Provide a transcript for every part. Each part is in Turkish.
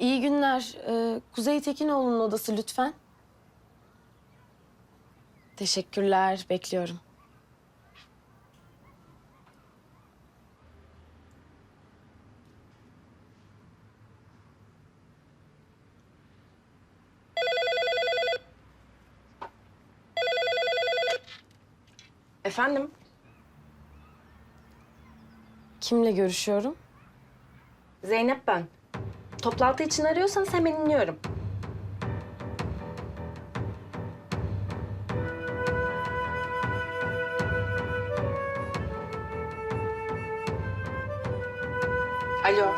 İyi günler. Ee, Kuzey Tekinoğlu'nun odası lütfen. Teşekkürler. Bekliyorum. Efendim? Kimle görüşüyorum? Zeynep ben. Toplantı için arıyorsanız hemen iniyorum. Alo.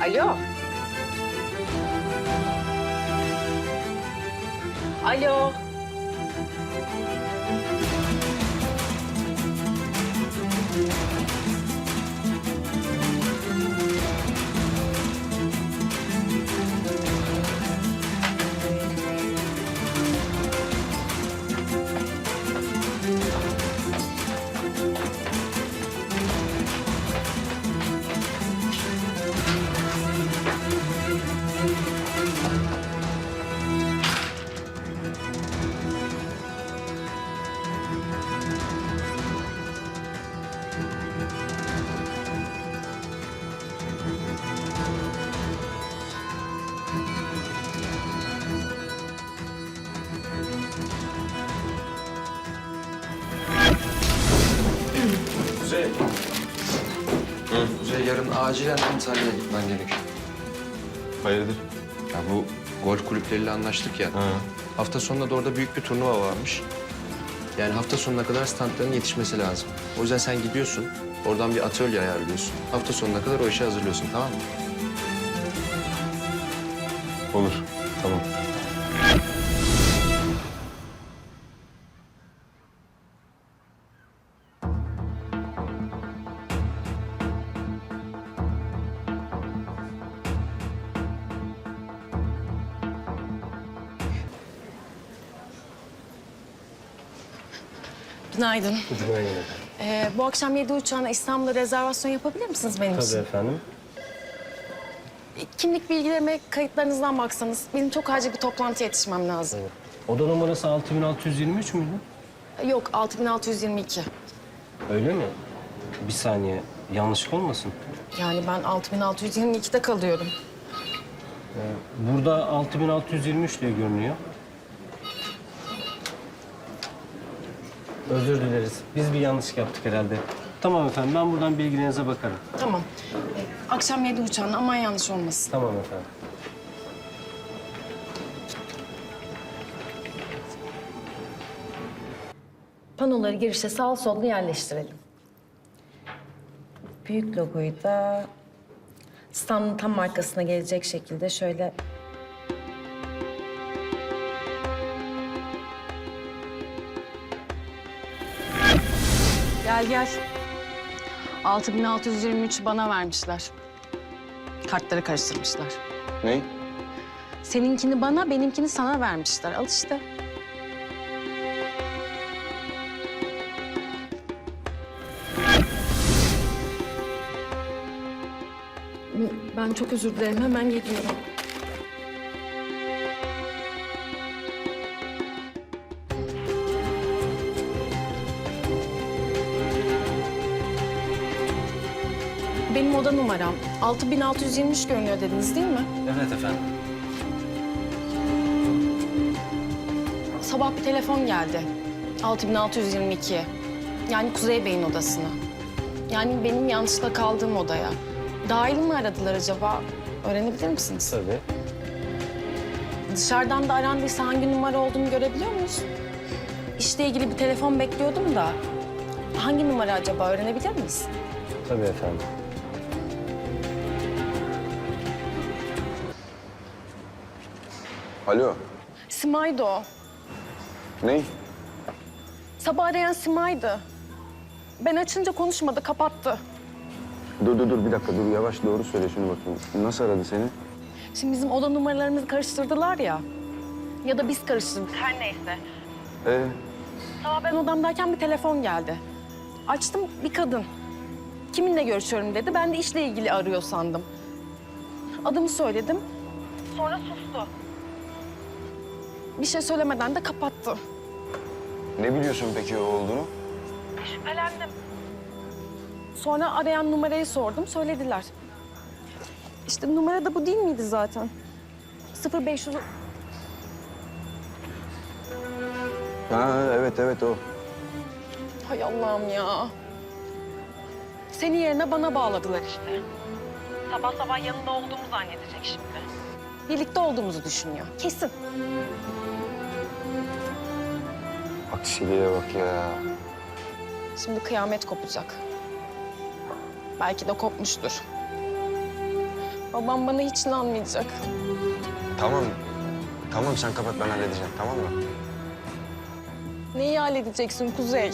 Alo. Alo. Acilen Antalya'ya gitmen gerekiyor. Hayırdır? Ya bu golf kulüpleriyle anlaştık ya. Ha. Hafta sonunda da orada büyük bir turnuva varmış. Yani hafta sonuna kadar standların yetişmesi lazım. O yüzden sen gidiyorsun. Oradan bir atölye ayarlıyorsun. Hafta sonuna kadar o işi hazırlıyorsun tamam mı? Olur. Tamam. Günaydın. Ee, bu akşam 7 uçağına İstanbul'da rezervasyon yapabilir misiniz benim Tabii için? efendim. Kimlik bilgilerime kayıtlarınızdan baksanız. Benim çok acil bir toplantıya yetişmem lazım. Oda numarası 6623 müydü? Yok 6622. Öyle mi? Bir saniye. Yanlışlık olmasın. Yani ben 6622'de kalıyorum. Burada 6623 diye görünüyor. Özür dileriz. Biz bir yanlışlık yaptık herhalde. Tamam efendim. Ben buradan bilgilerinize bakarım. Tamam. Ee, akşam 7 uçağına aman yanlış olmasın. Tamam efendim. Panoları girişe sağ sollu yerleştirelim. Büyük logoyu da standın tam arkasına gelecek şekilde şöyle... Gel gel. 6623 bana vermişler. Kartları karıştırmışlar. Ne? Seninkini bana, benimkini sana vermişler. Al işte. Ben çok özür dilerim. Hemen geliyorum. Benim oda numaram 6623 görünüyor dediniz değil mi? Evet efendim. Sabah bir telefon geldi. 6622. Yani Kuzey Bey'in odasına. Yani benim yanlışlıkla kaldığım odaya. Dahil mi aradılar acaba? Öğrenebilir misiniz? Tabii. Dışarıdan da arandıysa hangi numara olduğunu görebiliyor muyuz? İşle ilgili bir telefon bekliyordum da. Hangi numara acaba öğrenebilir miyiz? Tabii efendim. Alo. Simay'dı o. Ne? Sabah arayan Simay'dı. Ben açınca konuşmadı, kapattı. Dur dur dur bir dakika dur yavaş doğru söyle şunu bakayım. Nasıl aradı seni? Şimdi bizim oda numaralarımızı karıştırdılar ya. Ya da biz karıştırdık her neyse. Ee, Sabah ben odamdayken bir telefon geldi. Açtım bir kadın. Kiminle görüşüyorum dedi. Ben de işle ilgili arıyor sandım. Adımı söyledim. Sonra sustu. Bir şey söylemeden de kapattı. ne biliyorsun peki o olduğunu? Şüphelendim. Sonra arayan numarayı sordum. Söylediler. İşte numara da bu değil miydi zaten? 0500 Ha evet evet o. Hay Allah'ım ya. Seni yerine bana bağladılar işte. Sabah sabah yanında olduğumu zannedecek şimdi. Birlikte olduğumuzu düşünüyor. Kesin. Aksiliğe bak ya. Şimdi kıyamet kopacak. Belki de kopmuştur. Babam bana hiç inanmayacak. Tamam. Tamam sen kapat ben halledeceğim tamam mı? Neyi halledeceksin Kuzey?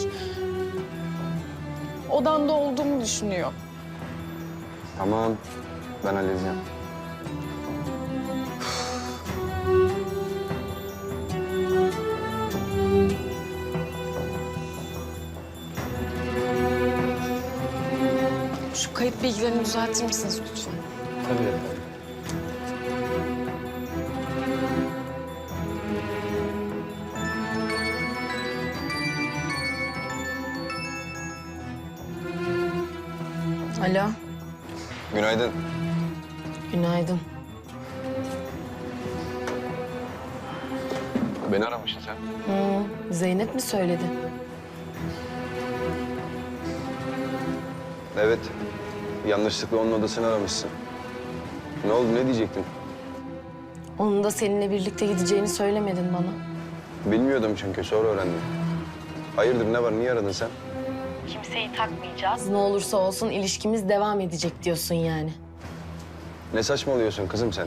Odanda olduğumu düşünüyor. Tamam ben halledeceğim. Şu kayıt bilgilerini düzeltir misiniz lütfen? Tabii efendim. Alo, Günaydın. günaydın. Beni aramışsın sen. Hı, Zeynep mi söyledi? Evet. Yanlışlıkla onun odasını aramışsın. Ne oldu ne diyecektin? Onun da seninle birlikte gideceğini söylemedin bana. Bilmiyordum çünkü sonra öğrendim. Hayırdır ne var niye aradın sen? Kimseyi takmayacağız. Ne olursa olsun ilişkimiz devam edecek diyorsun yani. Ne saçmalıyorsun kızım sen?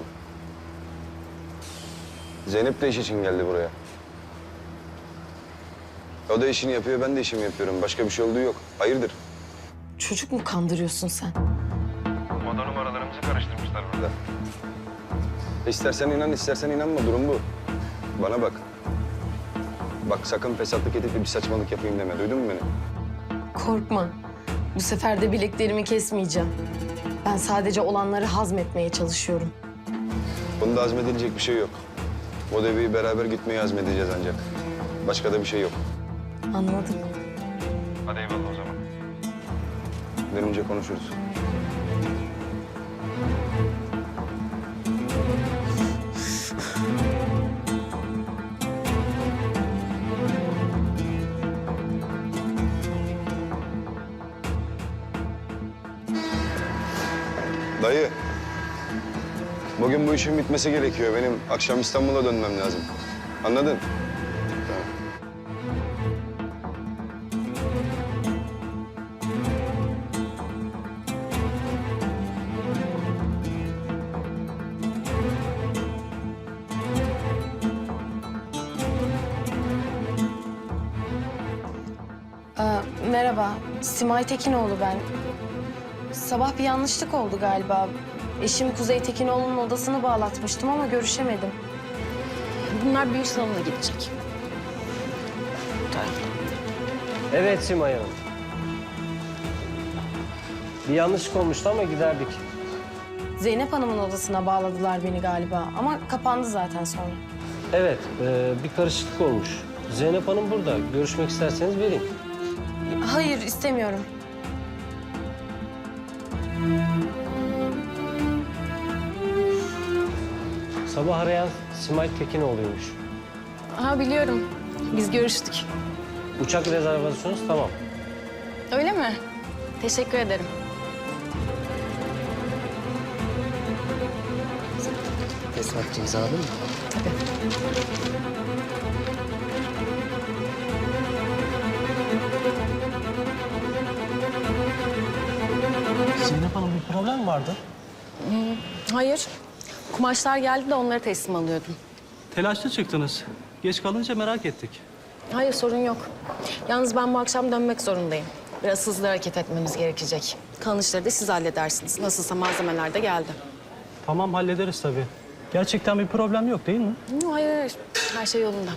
Zeynep de iş için geldi buraya. O da işini yapıyor, ben de işimi yapıyorum. Başka bir şey olduğu yok. Hayırdır? Çocuk mu kandırıyorsun sen? Moda numaralarımızı karıştırmışlar burada. İstersen inan, istersen inanma. Durum bu. Bana bak. Bak sakın fesatlık edip de bir saçmalık yapayım deme. Duydun mu beni? Korkma. Bu sefer de bileklerimi kesmeyeceğim. Ben sadece olanları hazmetmeye çalışıyorum. Bunda azmedilecek bir şey yok. O deveyi beraber gitmeyi azmedeceğiz ancak. Başka da bir şey yok. Anladım. Hadi eyvallah o zaman. Dönünce konuşuruz. Dayı. Bugün bu işin bitmesi gerekiyor. Benim akşam İstanbul'a dönmem lazım. Anladın? Merhaba, Simay Tekinoğlu ben. Sabah bir yanlışlık oldu galiba. Eşim Kuzey Tekinoğlu'nun odasını bağlatmıştım ama görüşemedim. Bunlar büyük salona gidecek. Evet Simay Hanım. Bir yanlışlık olmuştu ama giderdik. Zeynep Hanım'ın odasına bağladılar beni galiba ama kapandı zaten sonra. Evet, e, bir karışıklık olmuş. Zeynep Hanım burada. Görüşmek isterseniz vereyim. Hayır, istemiyorum. Sabah arayan Simay Tekinoğlu'ymuş. Ha biliyorum. Biz görüştük. Uçak rezervasyonunuz tamam. Öyle mi? Teşekkür ederim. Teslimatçı imzaladın mı? Zeynep Problem vardı. Hayır. Kumaşlar geldi de onları teslim alıyordum. Telaşlı çıktınız. Geç kalınca merak ettik. Hayır sorun yok. Yalnız ben bu akşam dönmek zorundayım. Biraz hızlı hareket etmemiz gerekecek. Kalan işleri de siz halledersiniz. Nasılsa malzemeler de geldi. Tamam hallederiz tabii. Gerçekten bir problem yok değil mi? Hayır hayır. Her şey yolunda.